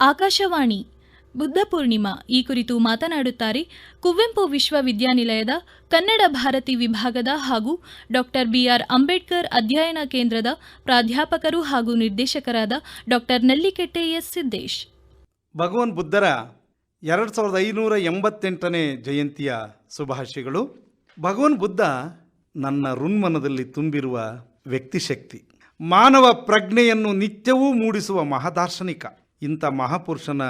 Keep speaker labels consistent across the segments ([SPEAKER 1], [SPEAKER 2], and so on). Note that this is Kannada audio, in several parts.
[SPEAKER 1] ಆಕಾಶವಾಣಿ ಬುದ್ಧ ಪೂರ್ಣಿಮಾ ಈ ಕುರಿತು ಮಾತನಾಡುತ್ತಾರೆ ಕುವೆಂಪು ವಿಶ್ವವಿದ್ಯಾನಿಲಯದ ಕನ್ನಡ ಭಾರತಿ ವಿಭಾಗದ ಹಾಗೂ ಡಾಕ್ಟರ್ ಬಿಆರ್ ಅಂಬೇಡ್ಕರ್ ಅಧ್ಯಯನ ಕೇಂದ್ರದ ಪ್ರಾಧ್ಯಾಪಕರು ಹಾಗೂ ನಿರ್ದೇಶಕರಾದ ಡಾಕ್ಟರ್ ನಲ್ಲಿಕೆಟ್ಟೆ ಎಸ್ ಸಿದ್ದೇಶ್.
[SPEAKER 2] ಭಗವಾನ್ ಬುದ್ಧರ ಎರಡು ಸಾವಿರದ ಐನೂರ ಎಂಬತ್ತೆಂಟನೇ ಜಯಂತಿಯ ಶುಭಾಶಯಗಳು. ಭಗವಾನ್ ಬುದ್ಧ ನನ್ನ ಋಣ್ಮನದಲ್ಲಿ ತುಂಬಿರುವ ವ್ಯಕ್ತಿಶಕ್ತಿ. ಮಾನವ ಪ್ರಜ್ಞೆಯನ್ನು ನಿತ್ಯವೂ ಮೂಡಿಸುವ ಮಹಾದಾರ್ಶನಿಕ. ಇಂಥ ಮಹಾಪುರುಷನ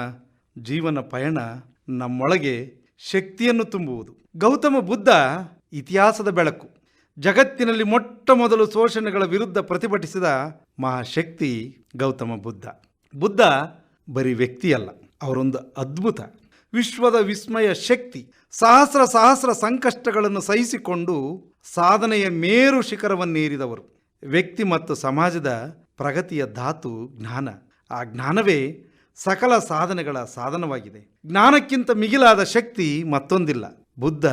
[SPEAKER 2] ಜೀವನ ಪಯಣ ನಮ್ಮೊಳಗೆ ಶಕ್ತಿಯನ್ನು ತುಂಬುವುದು. ಗೌತಮ ಬುದ್ಧ ಇತಿಹಾಸದ ಬೆಳಕು. ಜಗತ್ತಿನಲ್ಲಿ ಮೊಟ್ಟ ಮೊದಲು ಶೋಷಣೆಗಳ ವಿರುದ್ಧ ಪ್ರತಿಭಟಿಸಿದ ಮಹಾಶಕ್ತಿ ಗೌತಮ ಬುದ್ಧ. ಬುದ್ಧ ಬರೀ ವ್ಯಕ್ತಿಯಲ್ಲ, ಅವರೊಂದು ಅದ್ಭುತ, ವಿಶ್ವದ ವಿಸ್ಮಯ ಶಕ್ತಿ. ಸಹಸ್ರ ಸಹಸ್ರ ಸಂಕಷ್ಟಗಳನ್ನು ಸಹಿಸಿಕೊಂಡು ಸಾಧನೆಯ ಮೇರು ಶಿಖರವನ್ನೇರಿದವರು. ವ್ಯಕ್ತಿ ಮತ್ತು ಸಮಾಜದ ಪ್ರಗತಿಯ ಧಾತು ಜ್ಞಾನ. ಆ ಜ್ಞಾನವೇ ಸಕಲ ಸಾಧನೆಗಳ ಸಾಧನವಾಗಿದೆ. ಜ್ಞಾನಕ್ಕಿಂತ ಮಿಗಿಲಾದ ಶಕ್ತಿ ಮತ್ತೊಂದಿಲ್ಲ. ಬುದ್ಧ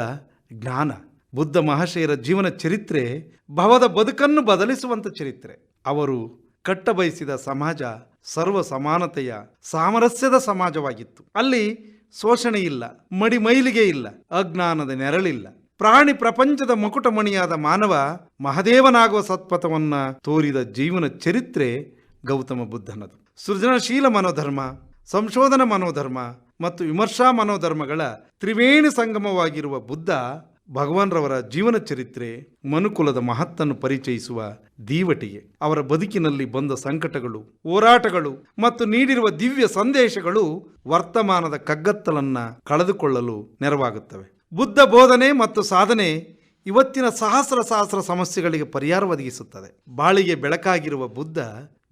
[SPEAKER 2] ಜ್ಞಾನ. ಬುದ್ಧ ಮಹಾಶಯರ ಜೀವನ ಚರಿತ್ರೆ ಭವದ ಬದುಕನ್ನು ಬದಲಿಸುವಂಥ ಚರಿತ್ರೆ. ಅವರು ಕಟ್ಟಬಯಸಿದ ಸಮಾಜ ಸರ್ವ ಸಮಾನತೆಯ ಸಾಮರಸ್ಯದ ಸಮಾಜವಾಗಿತ್ತು. ಅಲ್ಲಿ ಶೋಷಣೆ ಇಲ್ಲ ಮಡಿಮೈಲಿಗೆ ಇಲ್ಲ, ಅಜ್ಞಾನದ ನೆರಳಿಲ್ಲ. ಪ್ರಾಣಿ ಪ್ರಪಂಚದ ಮಕುಟಮಣಿಯಾದ ಮಾನವ ಮಹದೇವನಾಗುವ ಸತ್ಪಥವನ್ನು ತೋರಿದ ಜೀವನ ಚರಿತ್ರೆ ಗೌತಮ ಬುದ್ಧನದು. ಸೃಜನಶೀಲ ಮನೋಧರ್ಮ ಸಂಶೋಧನಾ ಮನೋಧರ್ಮ ಮತ್ತು ವಿಮರ್ಶಾ ಮನೋಧರ್ಮಗಳ ತ್ರಿವೇಣಿ ಸಂಗಮವಾಗಿರುವ ಬುದ್ಧ ಭಗವಾನ್ರವರ ಜೀವನ ಚರಿತ್ರೆ ಮನುಕುಲದ ಮಹತ್ತನ್ನು ಪರಿಚಯಿಸುವ ದೀವಟಿಗೆ ಅವರ ಬದುಕಿನಲ್ಲಿ ಬಂದ ಸಂಕಟಗಳು, ಹೋರಾಟಗಳು ಮತ್ತು ನೀಡಿರುವ ದಿವ್ಯ ಸಂದೇಶಗಳು ವರ್ತಮಾನದ ಕಗ್ಗತ್ತಲನ್ನ ಕಳೆದುಕೊಳ್ಳಲು ನೆರವಾಗುತ್ತವೆ. ಬುದ್ಧ ಬೋಧನೆ ಮತ್ತು ಸಾಧನೆ ಇವತ್ತಿನ ಸಹಸ್ರ ಸಹಸ್ರ ಸಮಸ್ಯೆಗಳಿಗೆ ಪರಿಹಾರ ಒದಗಿಸುತ್ತದೆ. ಬಾಳಿಗೆ ಬೆಳಕಾಗಿರುವ ಬುದ್ಧ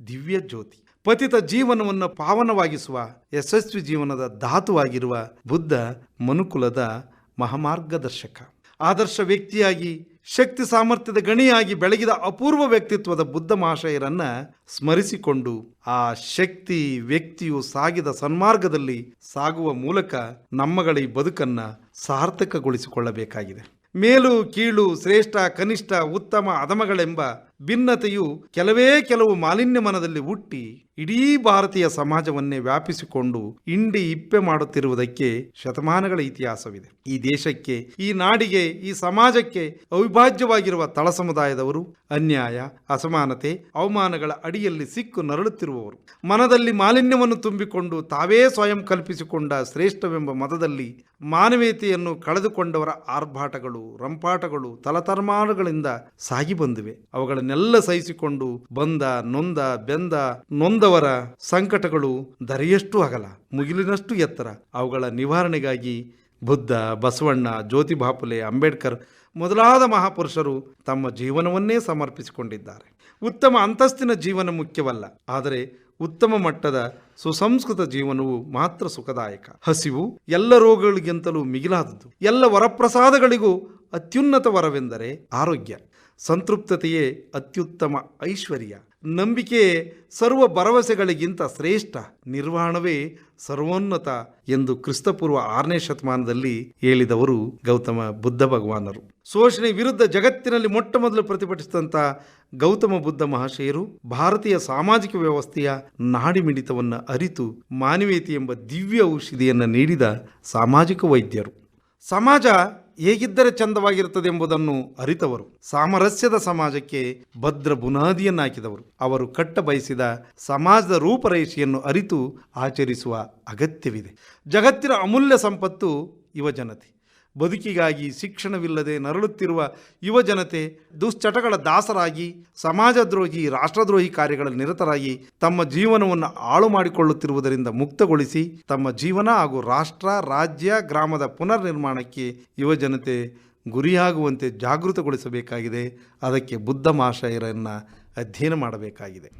[SPEAKER 2] ದಿವ್ಯ ಜ್ಯೋತಿ. ಪತಿತ ಜೀವನವನ್ನು ಪಾವನವಾಗಿಸುವ, ಯಶಸ್ವಿ ಜೀವನದ ಧಾತುವಾಗಿರುವ ಬುದ್ಧ ಮನುಕುಲದ ಮಹಾಮಾರ್ಗದರ್ಶಕ. ಆದರ್ಶ ವ್ಯಕ್ತಿಯಾಗಿ, ಶಕ್ತಿ ಸಾಮರ್ಥ್ಯದ ಗಣಿಯಾಗಿ ಬೆಳಗಿದ ಅಪೂರ್ವ ವ್ಯಕ್ತಿತ್ವದ ಬುದ್ಧ ಮಹಾಶಯರನ್ನ ಸ್ಮರಿಸಿಕೊಂಡು ಆ ಶಕ್ತಿ ವ್ಯಕ್ತಿಯು ಸಾಗಿದ ಸನ್ಮಾರ್ಗದಲ್ಲಿ ಸಾಗುವ ಮೂಲಕ ನಮ್ಮಗಳ ಈ ಬದುಕನ್ನ ಸಾರ್ಥಕಗೊಳಿಸಿಕೊಳ್ಳಬೇಕಾಗಿದೆ. ಮೇಲು, ಕೀಳು, ಶ್ರೇಷ್ಠ, ಕನಿಷ್ಠ, ಉತ್ತಮ ಅಧಮಗಳೆಂಬ ಭಿನ್ನತೆಯು ಕೆಲವೇ ಕೆಲವು ಮಾಲಿನ್ಯ ಮನದಲ್ಲಿ ಹುಟ್ಟಿ ಇಡೀ ಭಾರತೀಯ ಸಮಾಜವನ್ನೇ ವ್ಯಾಪಿಸಿಕೊಂಡು ಇಂಡಿ ಇಪ್ಪೆ ಮಾಡುತ್ತಿರುವುದಕ್ಕೆ ಶತಮಾನಗಳ ಇತಿಹಾಸವಿದೆ. ಈ ದೇಶಕ್ಕೆ, ಈ ನಾಡಿಗೆ, ಈ ಸಮಾಜಕ್ಕೆ ಅವಿಭಾಜ್ಯವಾಗಿರುವ ತಳ ಸಮುದಾಯದವರು ಅನ್ಯಾಯ, ಅಸಮಾನತೆ, ಅವಮಾನಗಳ ಅಡಿಯಲ್ಲಿ ಸಿಕ್ಕು ನರಳುತ್ತಿರುವವರು. ಮನದಲ್ಲಿ ಮಾಲಿನ್ಯವನ್ನು ತುಂಬಿಕೊಂಡು ತಾವೇ ಸ್ವಯಂ ಕಲ್ಪಿಸಿಕೊಂಡ ಶ್ರೇಷ್ಠವೆಂಬ ಮತದಲ್ಲಿ ಮಾನವೀಯತೆಯನ್ನು ಕಳೆದುಕೊಂಡವರ ಆರ್ಭಾಟಗಳು, ರಂಪಾಟಗಳು, ತಲತರ್ಮಾನುಗಳಿಂದ ಸಾಗಿ ಬಂದಿವೆ. ಅವುಗಳನ್ನೆಲ್ಲ ಸಹಿಸಿಕೊಂಡು ಬಂದ, ನೊಂದ, ಬೆಂದ, ನೊಂದವರ ಸಂಕಟಗಳು ದರಿಯಷ್ಟು ಅಗಲ ಮುಗಿಲಿನಷ್ಟು ಎತ್ತರ. ಅವುಗಳ ನಿವಾರಣೆಗಾಗಿ ಬುದ್ಧ, ಬಸವಣ್ಣ, ಜ್ಯೋತಿ ಬಾಪುಲೆ, ಅಂಬೇಡ್ಕರ್ ಮೊದಲಾದ ಮಹಾಪುರುಷರು ತಮ್ಮ ಜೀವನವನ್ನೇ ಸಮರ್ಪಿಸಿಕೊಂಡಿದ್ದಾರೆ. ಉತ್ತಮ ಅಂತಸ್ತಿನ ಜೀವನ ಮುಖ್ಯವಲ್ಲ, ಆದರೆ ಉತ್ತಮ ಮಟ್ಟದ ಸುಸಂಸ್ಕೃತ ಜೀವನವು ಮಾತ್ರ ಸುಖದಾಯಕ. ಹಸಿವು ಎಲ್ಲ ರೋಗಗಳಿಗಿಂತಲೂ ಮಿಗಿಲಾದದ್ದು. ಎಲ್ಲ ವರಪ್ರಸಾದಗಳಿಗೂ ಅತ್ಯುನ್ನತ ವರವೆಂದರೆ ಆರೋಗ್ಯ. ಸಂತೃಪ್ತತೆಯೇ ಅತ್ಯುತ್ತಮ ಐಶ್ವರ್ಯ. ನಂಬಿಕೆ ಸರ್ವ ಭರವಸೆಗಳಿಗಿಂತ ಶ್ರೇಷ್ಠ ನಿರ್ವಹಣವೇ ಸರ್ವೋನ್ನತ ಎಂದು ಕ್ರಿಸ್ತಪೂರ್ವ ಆರನೇ ಶತಮಾನದಲ್ಲಿ ಹೇಳಿದವರು ಗೌತಮ ಬುದ್ಧ ಭಗವಾನರು. ಶೋಷಣೆ ವಿರುದ್ಧ ಜಗತ್ತಿನಲ್ಲಿ ಮೊಟ್ಟ ಮೊದಲು ಪ್ರತಿಭಟಿಸಿದಂಥ ಗೌತಮ ಬುದ್ಧ ಮಹಾಶಯರು ಭಾರತೀಯ ಸಾಮಾಜಿಕ ವ್ಯವಸ್ಥೆಯ ನಾಡಿಮಿಡಿತವನ್ನು ಅರಿತು ಮಾನವೀಯತೆ ಎಂಬ ದಿವ್ಯ ಔಷಧಿಯನ್ನು ನೀಡಿದ ಸಾಮಾಜಿಕ ವೈದ್ಯರು. ಸಮಾಜ ಹೇಗಿದ್ದರೆ ಚಂದವಾಗಿರುತ್ತದೆ ಎಂಬುದನ್ನು ಅರಿತವರು. ಸಾಮರಸ್ಯದ ಸಮಾಜಕ್ಕೆ ಭದ್ರ ಬುನಾದಿಯನ್ನು ಹಾಕಿದವರು ಅವರು ಕಟ್ಟ ಬಯಸಿದ ಸಮಾಜದ ರೂಪರೇಷೆಯನ್ನು ಅರಿತು ಆಚರಿಸುವ ಅಗತ್ಯವಿದೆ. ಜಗತ್ತಿನ ಅಮೂಲ್ಯ ಸಂಪತ್ತು ಯುವಜನತೆ. ಬದುಕಿಗಾಗಿ ಶಿಕ್ಷಣವಿಲ್ಲದೆ ನರಳುತ್ತಿರುವ ಯುವಜನತೆ ದುಶ್ಚಟಗಳ ದಾಸರಾಗಿ, ಸಮಾಜದ್ರೋಹಿ, ರಾಷ್ಟ್ರದ್ರೋಹಿ ಕಾರ್ಯಗಳಲ್ಲಿ ನಿರತರಾಗಿ ತಮ್ಮ ಜೀವನವನ್ನು ಹಾಳು ಮಾಡಿಕೊಳ್ಳುತ್ತಿರುವುದರಿಂದ ಮುಕ್ತಗೊಳಿಸಿ ತಮ್ಮ ಜೀವನ ಹಾಗೂ ರಾಷ್ಟ್ರ, ರಾಜ್ಯ, ಗ್ರಾಮದ ಪುನರ್ ನಿರ್ಮಾಣಕ್ಕೆ ಯುವಜನತೆ ಗುರಿಯಾಗುವಂತೆ ಜಾಗೃತಗೊಳಿಸಬೇಕಾಗಿದೆ. ಅದಕ್ಕೆ ಬುದ್ಧ ಮಹಾಶಯರನ್ನು ಅಧ್ಯಯನ ಮಾಡಬೇಕಾಗಿದೆ.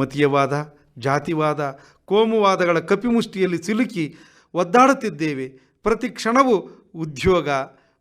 [SPEAKER 2] ಮತೀಯವಾದ, ಜಾತಿವಾದ, ಕೋಮುವಾದಗಳ ಕಪಿಮುಷ್ಟಿಯಲ್ಲಿ ಸಿಲುಕಿ ಒದ್ದಾಡುತ್ತಿದ್ದೇವೆ. ಪ್ರತಿ ಕ್ಷಣವೂ ಉದ್ಯೋಗ,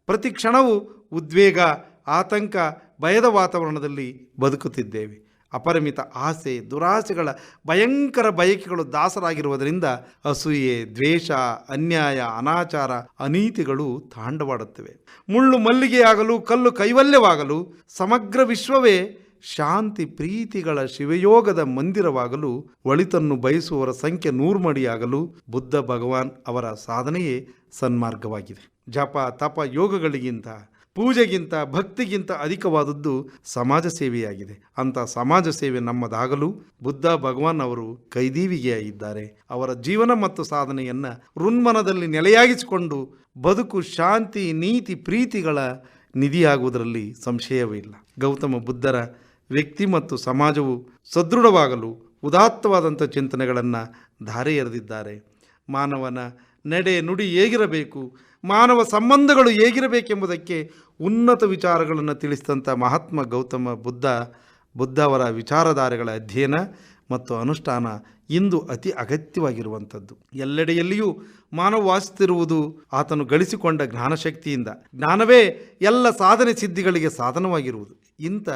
[SPEAKER 2] ಪ್ರತಿ ಕ್ಷಣವೂ ಉದ್ವೇಗ, ಆತಂಕ, ಭಯದ ವಾತಾವರಣದಲ್ಲಿ ಬದುಕುತ್ತಿದ್ದೇವೆ. ಅಪರಿಮಿತ ಆಸೆ, ದುರಾಸೆಗಳ ಭಯಂಕರ ಬಯಕೆಗಳು ದಾಸರಾಗಿರುವುದರಿಂದ ಅಸೂಯೆ, ದ್ವೇಷ, ಅನ್ಯಾಯ, ಅನಾಚಾರ, ಅನೀತಿಗಳು ತಾಂಡವಾಡುತ್ತವೆ. ಮುಳ್ಳು ಮಲ್ಲಿಗೆಯಾಗಲು, ಕಲ್ಲು ಕೈವಲ್ಯವಾಗಲು, ಸಮಗ್ರ ವಿಶ್ವವೇ ಶಾಂತಿ ಪ್ರೀತಿಗಳ ಶಿವಯೋಗದ ಮಂದಿರವಾಗಲು, ಒಳಿತನ್ನು ಬಯಸುವವರ ಸಂಖ್ಯೆ ನೂರ್ಮಡಿಯಾಗಲು ಬುದ್ಧ ಭಗವಾನ್ ಅವರ ಸಾಧನೆಯೇ ಸನ್ಮಾರ್ಗವಾಗಿದೆ. ಜಪ, ತಪ ಯೋಗಗಳಿಗಿಂತ, ಪೂಜೆಗಿಂತ, ಭಕ್ತಿಗಿಂತ ಅಧಿಕವಾದದ್ದು ಸಮಾಜ ಸೇವೆಯಾಗಿದೆ. ಅಂಥ ಸಮಾಜ ಸೇವೆ ನಮ್ಮದಾಗಲು ಬುದ್ಧ ಭಗವಾನ್ ಅವರು ಕೈದೀವಿಗೆಯಾಗಿದ್ದಾರೆ ಅವರ ಜೀವನ ಮತ್ತು ಸಾಧನೆಯನ್ನು ಋನ್ಮನದಲ್ಲಿ ನೆಲೆಯಾಗಿಸಿಕೊಂಡು ಬದುಕು, ಶಾಂತಿ, ನೀತಿ, ಪ್ರೀತಿಗಳ ನಿಧಿಯಾಗುವುದರಲ್ಲಿ ಸಂಶಯವೇ ಇಲ್ಲ ಗೌತಮ ಬುದ್ಧರ ವ್ಯಕ್ತಿ ಮತ್ತು ಸಮಾಜವು ಸದೃಢವಾಗಲು ಉದಾತ್ತವಾದಂಥ ಚಿಂತನೆಗಳನ್ನು ಧಾರೆ ಎರೆದಿದ್ದಾರೆ. ಮಾನವನ ನಡೆ ನುಡಿ ಹೇಗಿರಬೇಕು, ಮಾನವ ಸಂಬಂಧಗಳು ಹೇಗಿರಬೇಕೆಂಬುದಕ್ಕೆ ಉನ್ನತ ವಿಚಾರಗಳನ್ನು ತಿಳಿಸಿದಂಥ ಮಹಾತ್ಮ ಗೌತಮ ಬುದ್ಧ ಬುದ್ಧ ಅವರ ವಿಚಾರಧಾರೆಗಳ ಅಧ್ಯಯನ ಮತ್ತು ಅನುಷ್ಠಾನ ಇಂದು ಅತಿ ಅಗತ್ಯವಾಗಿರುವಂಥದ್ದು. ಎಲ್ಲೆಡೆಯಲ್ಲಿಯೂ ಮಾನವ ವಾಸಿಸುತ್ತಿರುವುದು ಆತನು ಗಳಿಸಿಕೊಂಡ ಜ್ಞಾನಶಕ್ತಿಯಿಂದ. ಜ್ಞಾನವೇ ಎಲ್ಲ ಸಾಧನೆ ಸಿದ್ಧಿಗಳಿಗೆ ಸಾಧನವಾಗಿರುವುದು. ಇಂಥ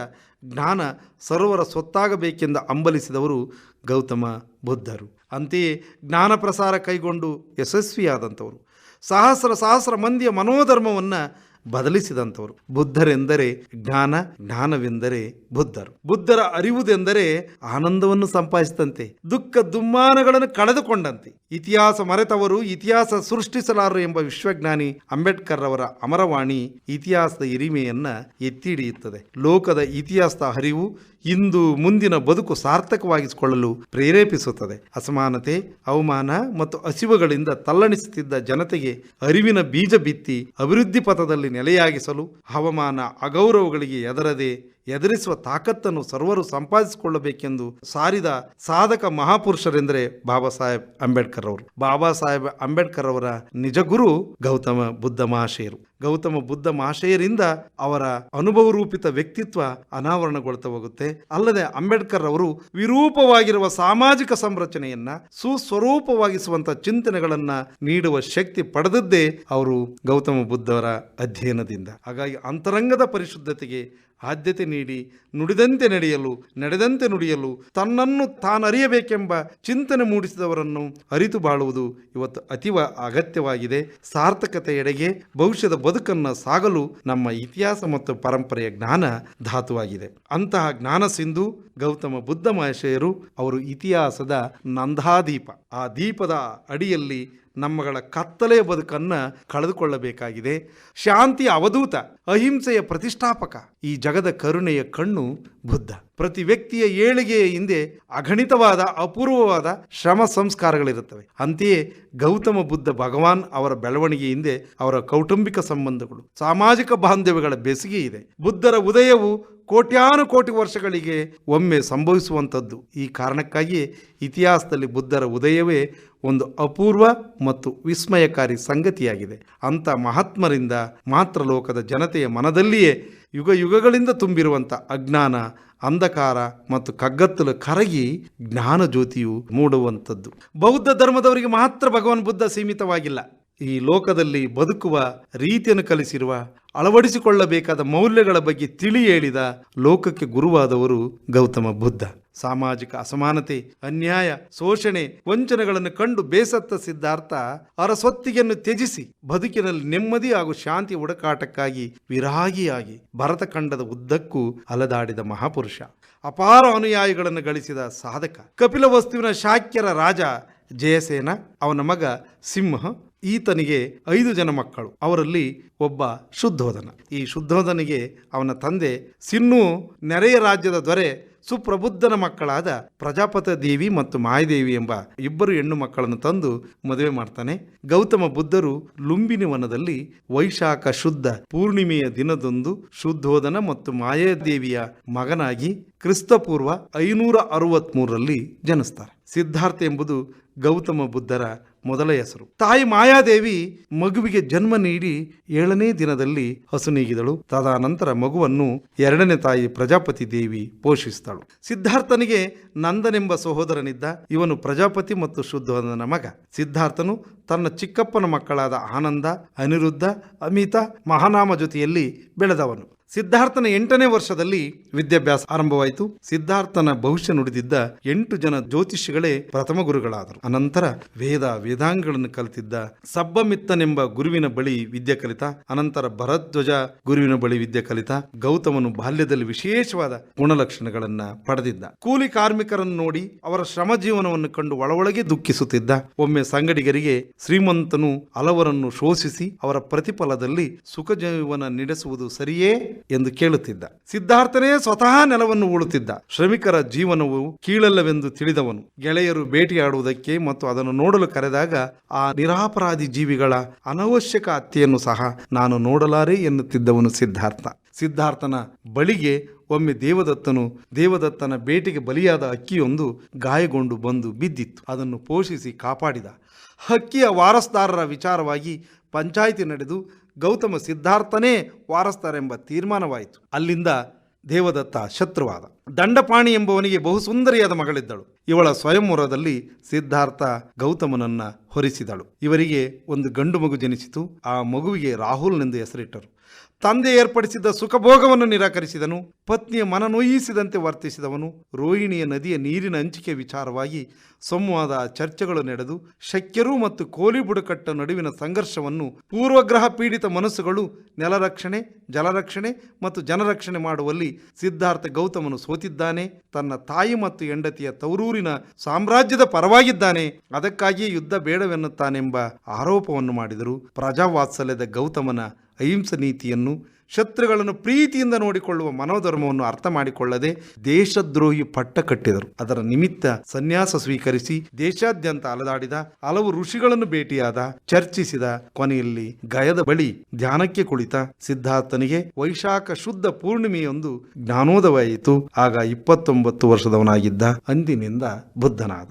[SPEAKER 2] ಜ್ಞಾನ ಸರ್ವರ ಸ್ವತ್ತಾಗಬೇಕೆಂದು ಅಂಬಲಿಸಿದವರು ಗೌತಮ ಬುದ್ಧರು. ಅಂತೆಯೇ ಜ್ಞಾನ ಪ್ರಸಾರ ಕೈಗೊಂಡು ಯಶಸ್ವಿಯಾದಂಥವರು. ಸಹಸ್ರ ಸಹಸ್ರ ಮಂದಿಯ ಮನೋಧರ್ಮವನ್ನು ಬದಲಿಸಿದಂಥವರು. ಬುದ್ಧರೆಂದರೆ ಜ್ಞಾನ, ಜ್ಞಾನವೆಂದರೆ ಬುದ್ಧರು. ಬುದ್ಧರ ಅರಿವುದೆಂದರೆ ಆನಂದವನ್ನು ಸಂಪಾದಿಸಿದಂತೆ, ದುಃಖ ದುಮ್ಮಾನಗಳನ್ನು ಕಳೆದುಕೊಂಡಂತೆ. ಇತಿಹಾಸ ಮರೆತವರು ಇತಿಹಾಸ ಸೃಷ್ಟಿಸಲಾರರು ಎಂಬ ವಿಶ್ವಜ್ಞಾನಿ ಅಂಬೇಡ್ಕರ್ ಅವರ ಅಮರವಾಣಿ ಇತಿಹಾಸದ ಹಿರಿಮೆಯನ್ನ ಎತ್ತಿ ಹಿಡಿಯುತ್ತದೆ. ಲೋಕದ ಇತಿಹಾಸದ ಹರಿವು ಇಂದು ಮುಂದಿನ ಬದುಕು ಸಾರ್ಥಕವಾಗಿಸಿಕೊಳ್ಳಲು ಪ್ರೇರೇಪಿಸುತ್ತದೆ. ಅಸಮಾನತೆ, ಅವಮಾನ ಮತ್ತು ಹಸಿವುಗಳಿಂದ ತಲ್ಲಣಿಸುತ್ತಿದ್ದ ಜನತೆಗೆ ಅರಿವಿನ ಬೀಜ ಬಿತ್ತಿ ಅಭಿವೃದ್ಧಿ ಪಥದಲ್ಲಿ ನೆಲೆಯಾಗಿಸಲು ಹವಾಮಾನ ಅಗೌರವಗಳಿಗೆ ಎದರದೆ ಎದುರಿಸುವ ತಾಕತ್ತನ್ನು ಸರ್ವರು ಸಂಪಾದಿಸಿಕೊಳ್ಳಬೇಕೆಂದು ಸಾರಿದ ಸಾಧಕ ಮಹಾಪುರುಷರೆಂದರೆ ಬಾಬಾ ಸಾಹೇಬ್ ಅಂಬೇಡ್ಕರ್ ಅವರು. ಬಾಬಾ ಸಾಹೇಬ್ ಅಂಬೇಡ್ಕರ್ ಅವರ ನಿಜಗುರು ಗೌತಮ ಬುದ್ಧ ಮಹಾಶಯರು. ಗೌತಮ ಬುದ್ಧ ಮಹಾಶಯರಿಂದ ಅವರ ಅನುಭವ ರೂಪಿತ ವ್ಯಕ್ತಿತ್ವ ಅನಾವರಣಗೊಳ್ತಾ ಹೋಗುತ್ತೆ ಅಲ್ಲದೆ ಅಂಬೇಡ್ಕರ್ ಅವರು ವಿರೂಪವಾಗಿರುವ ಸಾಮಾಜಿಕ ಸಂರಚನೆಯನ್ನ ಸುಸ್ವರೂಪವಾಗಿಸುವಂತ ಚಿಂತನೆಗಳನ್ನ ನೀಡುವ ಶಕ್ತಿ ಪಡೆದದ್ದೇ ಅವರು ಗೌತಮ ಬುದ್ಧವರ ಅಧ್ಯಯನದಿಂದ. ಹಾಗಾಗಿ ಅಂತರಂಗದ ಪರಿಶುದ್ಧತೆಗೆ ಆದ್ಯತೆ ನೀಡಿ, ನುಡಿದಂತೆ ನಡೆಯಲು, ನಡೆದಂತೆ ನುಡಿಯಲು, ತನ್ನನ್ನು ತಾನರಿಯಬೇಕೆಂಬ ಚಿಂತನೆ ಮೂಡಿಸಿದವರನ್ನು ಅರಿತು ಬಾಳುವುದು ಇವತ್ತು ಅತೀವ ಅಗತ್ಯವಾಗಿದೆ. ಸಾರ್ಥಕತೆಯೆಡೆಗೆ ಭವಿಷ್ಯದ ಬದುಕನ್ನು ಸಾಗಲು ನಮ್ಮ ಇತಿಹಾಸ ಮತ್ತು ಪರಂಪರೆಯ ಜ್ಞಾನ ಧಾತುವಾಗಿದೆ. ಅಂತಹ ಜ್ಞಾನ ಸಿಂಧು, ಗೌತಮ ಬುದ್ಧ ಮಹಾಶಯರು ಅವರು ಇತಿಹಾಸದ ನಂದಾದೀಪ. ಆ ದೀಪದ ಅಡಿಯಲ್ಲಿ ನಮ್ಮಗಳ ಕತ್ತಲೆಯ ಬದುಕನ್ನು ಕಳೆದುಕೊಳ್ಳಬೇಕಾಗಿದೆ. ಶಾಂತಿಯ ಅವಧೂತ, ಅಹಿಂಸೆಯ ಪ್ರತಿಷ್ಠಾಪಕ, ಈ ಜಗದ ಕರುಣೆಯ ಕಣ್ಣು ಬುದ್ಧ. ಪ್ರತಿ ವ್ಯಕ್ತಿಯ ಏಳಿಗೆಯ ಹಿಂದೆ ಅಗಣಿತವಾದ, ಅಪೂರ್ವವಾದ ಶ್ರಮ ಸಂಸ್ಕಾರಗಳಿರುತ್ತವೆ. ಅಂತೆಯೇ ಗೌತಮ ಬುದ್ಧ ಭಗವಾನ್ ಅವರ ಬೆಳವಣಿಗೆ ಹಿಂದೆ ಅವರ ಕೌಟುಂಬಿಕ ಸಂಬಂಧಗಳು, ಸಾಮಾಜಿಕ ಬಾಂಧವ್ಯಗಳ ಬೆಸುಗೆ ಇದೆ. ಬುದ್ಧರ ಉದಯವು ಕೋಟ್ಯಾನು ಕೋಟಿ ವರ್ಷಗಳಿಗೆ ಒಮ್ಮೆ ಸಂಭವಿಸುವಂಥದ್ದು. ಈ ಕಾರಣಕ್ಕಾಗಿ ಇತಿಹಾಸದಲ್ಲಿ ಬುದ್ಧರ ಉದಯವೇ ಒಂದು ಅಪೂರ್ವ ಮತ್ತು ವಿಸ್ಮಯಕಾರಿ ಸಂಗತಿಯಾಗಿದೆ. ಅಂಥ ಮಹಾತ್ಮರಿಂದ ಮಾತ್ರ ಲೋಕದ ಜನತೆಯ ಮನದಲ್ಲಿಯೇ ಯುಗ ಯುಗಗಳಿಂದ ತುಂಬಿರುವಂಥ ಅಜ್ಞಾನ ಅಂಧಕಾರ ಮತ್ತು ಕಗ್ಗತ್ತಲು ಕರಗಿ ಜ್ಞಾನ ಜ್ಯೋತಿಯು ಮೂಡುವಂಥದ್ದು. ಬೌದ್ಧ ಧರ್ಮದವರಿಗೆ ಮಾತ್ರ ಭಗವಾನ್ ಬುದ್ಧ ಸೀಮಿತವಾಗಿಲ್ಲ. ಈ ಲೋಕದಲ್ಲಿ ಬದುಕುವ ರೀತಿಯನ್ನು ಕಲಿಸಿರುವ, ಅಳವಡಿಸಿಕೊಳ್ಳಬೇಕಾದ ಮೌಲ್ಯಗಳ ಬಗ್ಗೆ ತಿಳಿ ಹೇಳಿದ ಲೋಕಕ್ಕೆ ಗುರುವಾದವರು ಗೌತಮ ಬುದ್ಧ. ಸಾಮಾಜಿಕ ಅಸಮಾನತೆ, ಅನ್ಯಾಯ, ಶೋಷಣೆ ವಂಚನೆಗಳನ್ನು ಕಂಡು ಬೇಸತ್ತ ಸಿದ್ಧಾರ್ಥ ಅರಸೊತ್ತಿಗೆಯನ್ನು ತ್ಯಜಿಸಿ ಬದುಕಿನಲ್ಲಿ ನೆಮ್ಮದಿ ಹಾಗೂ ಶಾಂತಿ ಹುಡುಕಾಟಕ್ಕಾಗಿ ವಿರಾಗಿಯಾಗಿ ಭರತಖಂಡದ ಉದ್ದಕ್ಕೂ ಅಲದಾಡಿದ ಮಹಾಪುರುಷ. ಅಪಾರ ಅನುಯಾಯಿಗಳನ್ನು ಗಳಿಸಿದ ಸಾಧಕ. ಕಪಿಲ ವಸ್ತುವಿನ ಶಾಕ್ಯರ ರಾಜ ಜಯಸೇನ, ಅವನ ಮಗ ಸಿಂಹ, ಈತನಿಗೆ ಐದು ಜನ ಮಕ್ಕಳು. ಅವರಲ್ಲಿ ಒಬ್ಬ ಶುದ್ಧೋಧನ. ಈ ಶುದ್ಧೋಧನಿಗೆ ಅವನ ತಂದೆ ಸಿನ್ನು ನೆರೆಯ ರಾಜ್ಯದ ದೊರೆ ಸುಪ್ರಬುದ್ಧನ ಮಕ್ಕಳಾದ ಪ್ರಜಾಪತ ದೇವಿ ಮತ್ತು ಮಾಯದೇವಿ ಎಂಬ ಇಬ್ಬರು ಹೆಣ್ಣು ಮಕ್ಕಳನ್ನು ತಂದು ಮದುವೆ ಮಾಡ್ತಾನೆ. ಗೌತಮ ಬುದ್ಧರು ಲುಂಬಿನಿ ವನದಲ್ಲಿ ವೈಶಾಖ ಶುದ್ಧ ಪೂರ್ಣಿಮೆಯ ದಿನದಂದು ಶುದ್ಧೋಧನ ಮತ್ತು ಮಾಯಾದೇವಿಯ ಮಗನಾಗಿ ಕ್ರಿಸ್ತಪೂರ್ವ ಐನೂರ ಅರವತ್ಮೂರರಲ್ಲಿ ಜನಿಸ್ತಾರೆ. ಸಿದ್ಧಾರ್ಥ ಎಂಬುದು ಗೌತಮ ಬುದ್ಧರ ಮೊದಲ ಹೆಸರು. ತಾಯಿ ಮಾಯಾದೇವಿ ಮಗುವಿಗೆ ಜನ್ಮ ನೀಡಿ ಏಳನೇ ದಿನದಲ್ಲಿ ಹಸು ನೀಗಿದಳು. ತದನಂತರ ಮಗುವನ್ನು ಎರಡನೇ ತಾಯಿ ಪ್ರಜಾಪತಿ ದೇವಿ ಪೋಷಿಸಿದಳು. ಸಿದ್ಧಾರ್ಥನಿಗೆ ನಂದನೆಂಬ ಸಹೋದರನಿದ್ದ ಇವನು ಪ್ರಜಾಪತಿ ಮತ್ತು ಶುದ್ಧವನನ ಮಗ. ಸಿದ್ಧಾರ್ಥನು ತನ್ನ ಚಿಕ್ಕಪ್ಪನ ಮಕ್ಕಳಾದ ಆನಂದ, ಅನಿರುದ್ಧ, ಅಮಿತ ಮಹಾನಾಮ ಜೊತೆಯಲ್ಲಿ ಬೆಳೆದವನು. ಸಿದ್ಧಾರ್ಥನ ಎಂಟನೇ ವರ್ಷದಲ್ಲಿ ವಿದ್ಯಾಭ್ಯಾಸ ಆರಂಭವಾಯಿತು. ಸಿದ್ಧಾರ್ಥನ ಭವಿಷ್ಯ ನುಡಿದಿದ್ದ ಎಂಟು ಜನ ಜ್ಯೋತಿಷಿಗಳೇ ಪ್ರಥಮ ಗುರುಗಳಾದರು. ಅನಂತರ ವೇದ ವೇದಾಂಗಗಳನ್ನು ಕಲಿತಿದ್ದ ಸಬ್ಬಮಿತ್ತನೆಂಬ ಗುರುವಿನ ಬಳಿ ವಿದ್ಯೆ ಕಲಿತ, ಅನಂತರ ಭರಧ್ವಜ ಗುರುವಿನ ಬಳಿ ವಿದ್ಯೆ ಕಲಿತ, ಗೌತಮನು ಬಾಲ್ಯದಲ್ಲಿ ವಿಶೇಷವಾದ ಗುಣಲಕ್ಷಣಗಳನ್ನ ಪಡೆದಿದ್ದ. ಕೂಲಿ ಕಾರ್ಮಿಕರನ್ನು ನೋಡಿ ಅವರ ಶ್ರಮ ಜೀವನವನ್ನು ಕಂಡು ಒಳಒಳಗೆ ದುಃಖಿಸುತ್ತಿದ್ದ, ಒಮ್ಮೆ ಸಂಗಡಿಗರಿಗೆ ಶ್ರೀಮಂತನು ಹಲವರನ್ನು ಶೋಷಿಸಿ ಅವರ ಪ್ರತಿಫಲದಲ್ಲಿ ಸುಖ ಜೀವನ ನಡೆಸುವುದು ಸರಿಯೇ ಎಂದು ಕೇಳುತ್ತಿದ್ದ. ಸಿದ್ಧಾರ್ಥನೇ ಸ್ವತಃ ನೆಲವನ್ನು ಉಳುತ್ತಿದ್ದ ಶ್ರಮಿಕರ ಜೀವನವು ಕೀಳಲ್ಲವೆಂದು ತಿಳಿದವನು. ಗೆಳೆಯರು ಭೇಟಿಯಾಡುವುದಕ್ಕೆ ಮತ್ತು ಅದನ್ನು ನೋಡಲು ಕರೆದಾಗ ಆ ನಿರಾಪರಾಧಿ ಜೀವಿಗಳ ಅನವಶ್ಯಕ ಹತ್ಯೆಯನ್ನು ಸಹ ನಾನು ನೋಡಲಾರೆ ಎನ್ನುತ್ತಿದ್ದವನು ಸಿದ್ಧಾರ್ಥ. ಸಿದ್ಧಾರ್ಥನ ಬಳಿಗೆ ಒಮ್ಮೆ ದೇವದತ್ತನು ದೇವದತ್ತನ ಬೇಟೆಗೆ ಬಲಿಯಾದ ಅಕ್ಕಿಯೊಂದು ಗಾಯಗೊಂಡು ಬಂದು ಬಿದ್ದಿತ್ತು. ಅದನ್ನು ಪೋಷಿಸಿ ಕಾಪಾಡಿದ. ಹಕ್ಕಿಯ ವಾರಸ್ದಾರರ ವಿಚಾರವಾಗಿ ಪಂಚಾಯಿತಿ ನಡೆದು ಗೌತಮ ಸಿದ್ಧಾರ್ಥನೇ ವಾರಸ್ತಾರೆಂಬ ತೀರ್ಮಾನವಾಯಿತು. ಅಲ್ಲಿಂದ ದೇವದತ್ತ ಶತ್ರುವಾದ. ದಂಡಪಾಣಿ ಎಂಬವನಿಗೆ ಬಹು ಸುಂದರಿಯಾದ ಮಗಳಿದ್ದಳು. ಇವಳ ಸ್ವಯಂವರದಲ್ಲಿ ಸಿದ್ಧಾರ್ಥ ಗೌತಮನನ್ನ ಹೊರಿಸಿದಳು. ಇವರಿಗೆ ಒಂದು ಗಂಡು ಮಗು ಜನಿಸಿತು. ಆ ಮಗುವಿಗೆ ರಾಹುಲ್ನೆಂದು ಹೆಸರಿಟ್ಟರು. ತಂದೆ ಏರ್ಪಡಿಸಿದ್ದ ಸುಖಭೋಗವನ್ನು ನಿರಾಕರಿಸಿದನು, ಪತ್ನಿಯ ಮನನೊಯ್ಯಿಸಿದಂತೆ ವರ್ತಿಸಿದವನು, ರೋಹಿಣಿಯ ನದಿಯ ನೀರಿನ ಹಂಚಿಕೆ ವಿಚಾರವಾಗಿ ಸಂವಾದ ಚರ್ಚೆಗಳು ನಡೆದು, ಶಕ್ಯರು ಮತ್ತು ಕೋಲಿ ಬುಡಕಟ್ಟ ನಡುವಿನ ಸಂಘರ್ಷವನ್ನು ಪೂರ್ವಗ್ರಹ ಪೀಡಿತ ಮನಸ್ಸುಗಳು ನೆಲರಕ್ಷಣೆ, ಜಲರಕ್ಷಣೆ ಮತ್ತು ಜನರಕ್ಷಣೆ ಮಾಡುವಲ್ಲಿ ಸಿದ್ಧಾರ್ಥ ಗೌತಮನು ಸೋತಿದ್ದಾನೆ, ತನ್ನ ತಾಯಿ ಮತ್ತು ಹೆಂಡತಿಯ ತವರೂರಿನ ಸಾಮ್ರಾಜ್ಯದ ಪರವಾಗಿದ್ದಾನೆ, ಅದಕ್ಕಾಗಿಯೇ ಯುದ್ಧ ಬೇಡವೆನ್ನುತ್ತಾನೆಂಬ ಆರೋಪವನ್ನು ಮಾಡಿದರು. ಪ್ರಜಾವಾತ್ಸಲ್ಯದ ಗೌತಮನ ಅಹಿಂಸ ನೀತಿಯನ್ನು ಶತ್ರುಗಳನ್ನು ಪ್ರೀತಿಯಿಂದ ನೋಡಿಕೊಳ್ಳುವ ಮನೋಧರ್ಮವನ್ನು ಅರ್ಥ ಮಾಡಿಕೊಳ್ಳದೆ ದೇಶದ್ರೋಹಿ ಪಟ್ಟ ಕಟ್ಟಿದರು. ಅದರ ನಿಮಿತ್ತ ಸನ್ಯಾಸ ಸ್ವೀಕರಿಸಿ ದೇಶಾದ್ಯಂತ ಅಲದಾಡಿದ ಹಲವು ಋಷಿಗಳನ್ನು ಭೇಟಿಯಾದ, ಚರ್ಚಿಸಿದ ಕೊನೆಯಲ್ಲಿ ಗಯದ ಬಳಿ ಧ್ಯಾನಕ್ಕೆ ಕುಳಿತ ಸಿದ್ಧಾರ್ಥನಿಗೆ ವೈಶಾಖ ಶುದ್ಧ ಪೂರ್ಣಿಮೆಯೊಂದು ಜ್ಞಾನೋದವಾಯಿತು ಆಗ ಇಪ್ಪತ್ತೊಂಬತ್ತು ವರ್ಷದವನಾಗಿದ್ದ ಅಂದಿನಿಂದ ಬುದ್ಧನಾದ.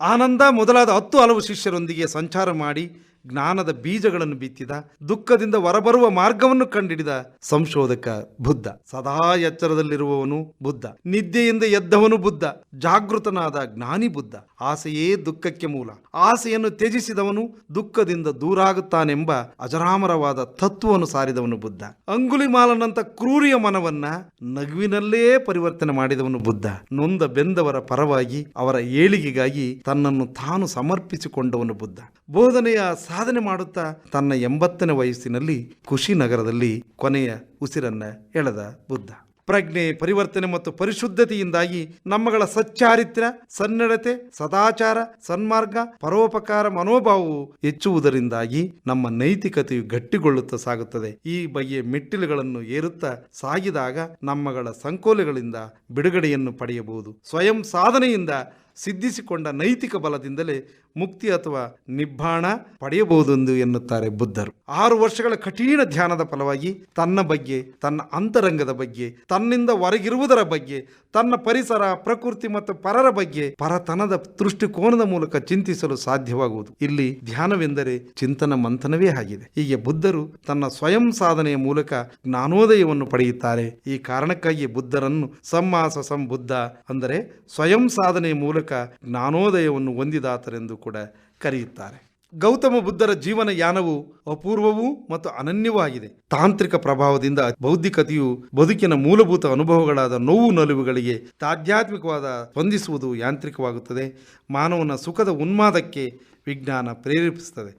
[SPEAKER 2] ಆನಂದ ಮೊದಲಾದ ಹತ್ತು ಹಲವು ಶಿಷ್ಯರೊಂದಿಗೆ ಸಂಚಾರ ಮಾಡಿ ಜ್ಞಾನದ ಬೀಜಗಳನ್ನು ಬಿತ್ತಿದ, ದುಃಖದಿಂದ ಹೊರಬರುವ ಮಾರ್ಗವನ್ನು ಕಂಡಿಡಿದ ಸಂಶೋಧಕ ಬುದ್ಧ. ಸದಾ ಎಚ್ಚರದಲ್ಲಿರುವವನು ಬುದ್ಧ. ನಿದ್ದೆಯಿಂದ ಎದ್ದವನು ಬುದ್ಧ. ಜಾಗೃತನಾದ ಜ್ಞಾನಿ ಬುದ್ಧ. ಆಸೆಯೇ ದುಃಖಕ್ಕೆ ಮೂಲ. ಆಸೆಯನ್ನು ತ್ಯಜಿಸಿದವನು ದುಃಖದಿಂದ ದೂರಾಗುತ್ತಾನೆಂಬ ಅಜರಾಮರವಾದ ತತ್ವವನ್ನು ಸಾರಿದವನು ಬುದ್ಧ. ಅಂಗುಲಿಮಾಲನಂತ ಕ್ರೂರಿಯ ಮನವನ್ನ ನಗುವಿನಲ್ಲೇ ಪರಿವರ್ತನೆ ಮಾಡಿದವನು ಬುದ್ಧ. ನೊಂದ ಬೆಂದವರ ಪರವಾಗಿ ಅವರ ಏಳಿಗೆಗಾಗಿ ತನ್ನನ್ನು ತಾನು ಸಮರ್ಪಿಸಿಕೊಂಡವನು ಬುದ್ಧ. ಬೋಧನೆಯ ಸಾಧನೆ ಮಾಡುತ್ತಾ ತನ್ನ ಎಂಬತ್ತನೇ ವಯಸ್ಸಿನಲ್ಲಿ ಕುಶಿನಗರದಲ್ಲಿ ಕೊನೆಯ ಉಸಿರನ್ನ ಎಳೆದ ಬುದ್ಧ. ಪ್ರಜ್ಞೆ, ಪರಿವರ್ತನೆ ಮತ್ತು ಪರಿಶುದ್ಧತೆಯಿಂದಾಗಿ ನಮ್ಮಗಳ ಸಚ್ಚಾರಿತ್ರ್ಯ, ಸನ್ನಡತೆ, ಸದಾಚಾರ, ಸನ್ಮಾರ್ಗ, ಪರೋಪಕಾರ, ಮನೋಭಾವವು ಹೆಚ್ಚುವುದರಿಂದಾಗಿ ನಮ್ಮ ನೈತಿಕತೆಯು ಗಟ್ಟಿಗೊಳ್ಳುತ್ತಾ ಸಾಗುತ್ತದೆ. ಈ ಬಗೆಯ ಮೆಟ್ಟಿಲುಗಳನ್ನು ಏರುತ್ತಾ ಸಾಗಿದಾಗ ನಮ್ಮಗಳ ಸಂಕೋಲೆಗಳಿಂದ ಬಿಡುಗಡೆಯನ್ನು ಪಡೆಯಬಹುದು. ಸ್ವಯಂ ಸಾಧನೆಯಿಂದ ಸಿದ್ಧಿಸಿಕೊಂಡ ನೈತಿಕ ಬಲದಿಂದಲೇ ಮುಕ್ತಿ ಅಥವಾ ನಿಬ್ಬಾಣ ಪಡೆಯಬಹುದೆಂದು ಎನ್ನುತ್ತಾರೆ ಬುದ್ಧರು. ಆರು ವರ್ಷಗಳ ಕಠಿಣ ಧ್ಯಾನದ ಫಲವಾಗಿ ತನ್ನ ಬಗ್ಗೆ, ತನ್ನ ಅಂತರಂಗದ ಬಗ್ಗೆ, ತನ್ನಿಂದ ಹೊರಗಿರುವುದರ ಬಗ್ಗೆ, ತನ್ನ ಪರಿಸರ, ಪ್ರಕೃತಿ ಮತ್ತು ಪರರ ಬಗ್ಗೆ ಪರತನದ ದೃಷ್ಟಿಕೋನದ ಮೂಲಕ ಚಿಂತಿಸಲು ಸಾಧ್ಯವಾಗುವುದು. ಇಲ್ಲಿ ಧ್ಯಾನವೆಂದರೆ ಚಿಂತನ ಮಂಥನವೇ ಆಗಿದೆ. ಹೀಗೆ ಬುದ್ಧರು ತನ್ನ ಸ್ವಯಂ ಸಾಧನೆಯ ಮೂಲಕ ಜ್ಞಾನೋದಯವನ್ನು ಪಡೆಯುತ್ತಾರೆ. ಈ ಕಾರಣಕ್ಕಾಗಿ ಬುದ್ಧರನ್ನು ಸಮ್ಮಾಸ ಸಂಬುದ್ಧ ಅಂದರೆ ಸ್ವಯಂ ಸಾಧನೆಯ ಮೂಲಕ ಜ್ಞಾನೋದಯವನ್ನು ಹೊಂದಿದಾತರೆಂದು ಕೂಡ ಕರೆಯುತ್ತಾರೆ. ಗೌತಮ ಬುದ್ಧರ ಜೀವನ ಯಾನವು ಅಪೂರ್ವವೂ ಮತ್ತು ಅನನ್ಯವೂ ಆಗಿದೆ. ತಾಂತ್ರಿಕ ಪ್ರಭಾವದಿಂದ ಬೌದ್ಧಿಕತೆಯು ಬದುಕಿನ ಮೂಲಭೂತ ಅನುಭವಗಳಾದ ನೋವು ನಲಿವುಗಳಿಗೆ ಆಧ್ಯಾತ್ಮಿಕವಾದ ಸ್ಪಂದಿಸುವುದು ಯಾಂತ್ರಿಕವಾಗುತ್ತದೆ. ಮಾನವನ ಸುಖದ ಉನ್ಮಾದಕ್ಕೆ ವಿಜ್ಞಾನ ಪ್ರೇರೇಪಿಸುತ್ತದೆ.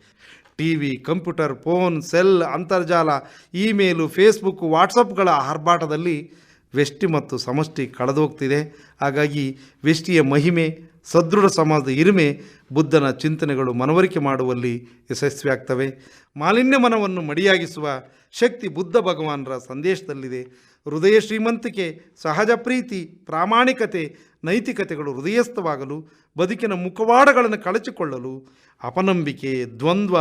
[SPEAKER 2] ಟಿವಿ, ಕಂಪ್ಯೂಟರ್, ಫೋನ್, ಸೆಲ್, ಅಂತರ್ಜಾಲ, ಇಮೇಲು, ಫೇಸ್ಬುಕ್, ವಾಟ್ಸಪ್ಗಳ ಆರ್ಭಾಟದಲ್ಲಿ ವ್ಯಷ್ಟಿ ಮತ್ತು ಸಮಷ್ಟಿ ಕಳೆದೋಗ್ತಿದೆ. ಹಾಗಾಗಿ ವ್ಯಷ್ಟಿಯ ಮಹಿಮೆ ಸದೃಢ ಸಮಾಜದ ಇರಿಮೆ ಬುದ್ಧನ ಚಿಂತನೆಗಳು ಮನವರಿಕೆ ಮಾಡುವಲ್ಲಿ ಯಶಸ್ವಿಯಾಗ್ತವೆ. ಮಾಲಿನ್ಯ ಮನವನ್ನು ಮಡಿಯಾಗಿಸುವ ಶಕ್ತಿ ಬುದ್ಧ ಭಗವಾನರ ಸಂದೇಶದಲ್ಲಿದೆ. ಹೃದಯ ಶ್ರೀಮಂತಿಕೆ, ಸಹಜ ಪ್ರೀತಿ, ಪ್ರಾಮಾಣಿಕತೆ, ನೈತಿಕತೆಗಳು ಹೃದಯಸ್ಥವಾಗಲು, ಬದುಕಿನ ಮುಖವಾಡಗಳನ್ನು ಕಳಚಿಕೊಳ್ಳಲು, ಅಪನಂಬಿಕೆ, ದ್ವಂದ್ವ,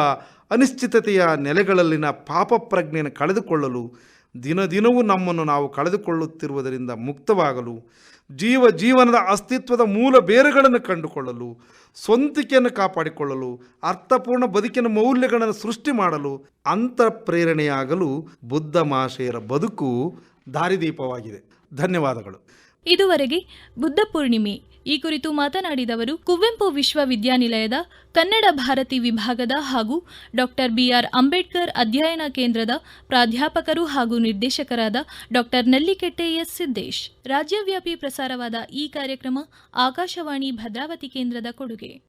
[SPEAKER 2] ಅನಿಶ್ಚಿತತೆಯ ನೆಲೆಗಳಲ್ಲಿನ ಪಾಪ ಪ್ರಜ್ಞೆಯನ್ನು ಕಳೆದುಕೊಳ್ಳಲು ದಿನ ದಿನವೂ ನಮ್ಮನ್ನು ನಾವು ಕಳೆದುಕೊಳ್ಳುತ್ತಿರುವುದರಿಂದ ಮುಕ್ತವಾಗಲು, ಜೀವ ಜೀವನದ ಅಸ್ತಿತ್ವದ ಮೂಲ ಬೇರುಗಳನ್ನು ಕಂಡುಕೊಳ್ಳಲು, ಸ್ವಂತಿಕೆಯನ್ನು ಕಾಪಾಡಿಕೊಳ್ಳಲು, ಅರ್ಥಪೂರ್ಣ ಬದುಕಿನ ಮೌಲ್ಯಗಳನ್ನು ಸೃಷ್ಟಿ ಮಾಡಲು ಅಂತಃಪ್ರೇರಣೆಯಾಗಲು ಬುದ್ಧ ಮಹಾಶಯರ ಬದುಕು ದಾರಿದೀಪವಾಗಿದೆ. ಧನ್ಯವಾದಗಳು.
[SPEAKER 1] ಇದುವರೆಗೆ ಬುದ್ಧ ಪೂರ್ಣಿಮೆ ಈ ಕುರಿತು ಮಾತನಾಡಿದವರು ಕುವೆಂಪು ವಿಶ್ವವಿದ್ಯಾನಿಲಯದ ಕನ್ನಡ ಭಾರತಿ ವಿಭಾಗದ ಹಾಗೂ ಡಾಕ್ಟರ್ ಬಿಆರ್ ಅಂಬೇಡ್ಕರ್ ಅಧ್ಯಯನ ಕೇಂದ್ರದ ಪ್ರಾಧ್ಯಾಪಕರು ಹಾಗೂ ನಿರ್ದೇಶಕರಾದ ಡಾಕ್ಟರ್ ನೆಲ್ಲಿಕೆಟ್ಟೆ ಎಸ್ ಸಿದ್ದೇಶ್. ರಾಜ್ಯವ್ಯಾಪಿ ಪ್ರಸಾರವಾದ ಈ ಕಾರ್ಯಕ್ರಮ ಆಕಾಶವಾಣಿ ಭದ್ರಾವತಿ ಕೇಂದ್ರದ ಕೊಡುಗೆ.